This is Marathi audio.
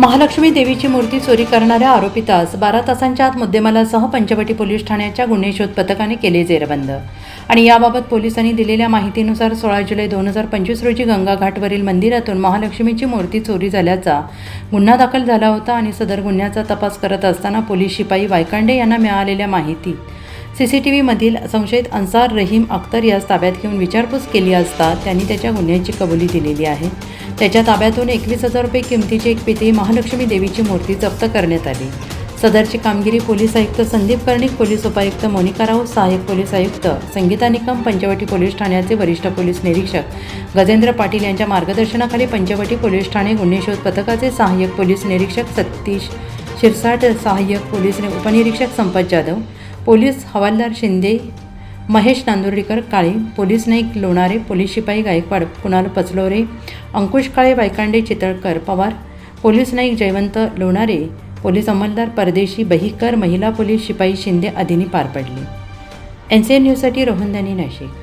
महालक्ष्मी देवीची मूर्ती चोरी करणाऱ्या आरोपितास बारा तासांच्या आत मुद्देमालासह पंचवटी पोलीस ठाण्याच्या गुन्हे शोध पथकाने केले जेरबंद. आणि याबाबत पोलिसांनी दिलेल्या माहितीनुसार सोळा जुलै दोन हजार पंचवीस रोजी गंगाघाटवरील मंदिरातून महालक्ष्मीची मूर्ती चोरी झाल्याचा गुन्हा दाखल झाला होता आणि सदर गुन्ह्याचा तपास करत असताना पोलीस शिपाई वायकांडे यांना मिळालेल्या माहिती. सी सी टी व्हीमधील संशयित अन्सार रहीम अख्तर यास ताब्यात घेऊन विचारपूस केली असता त्यांनी त्याच्या गुन्ह्याची कबुली दिलेली आहे. त्याच्या ताब्यातून एकवीस हजार रुपये किमतीची एक पिती महालक्ष्मी देवीची मूर्ती जप्त करण्यात आली. सदरची कामगिरी पोलीस आयुक्त संदीप कर्णिक पोलीस उपायुक्त मोनिका राऊत सहाय्यक पोलीस आयुक्त संगीता निकम पंचवटी पोलीस ठाण्याचे वरिष्ठ पोलीस निरीक्षक गजेंद्र पाटील यांच्या मार्गदर्शनाखाली पंचवटी पोलीस ठाणे गुन्हे शोध पथकाचे सहाय्यक पोलीस निरीक्षक सतीश शिरसाट सहाय्यक पोलीस उपनिरीक्षक संपत जाधव पोलीस हवालदार शिंदे महेश नांदुर्डीकर काळे पोलीस नाईक लोणारे पोलीस शिपाई गायकवाड कुणाल पचलोरे अंकुश काळे वायकांडे चितळकर पवार पोलीस नाईक जयवंत लोणारे पोलीस अंमलदार परदेशी बहिकर महिला पोलीस शिपाई शिंदे आदींनी पार पडली. एन सी एन न्यूजसाठी रोहन दानी नाशिक.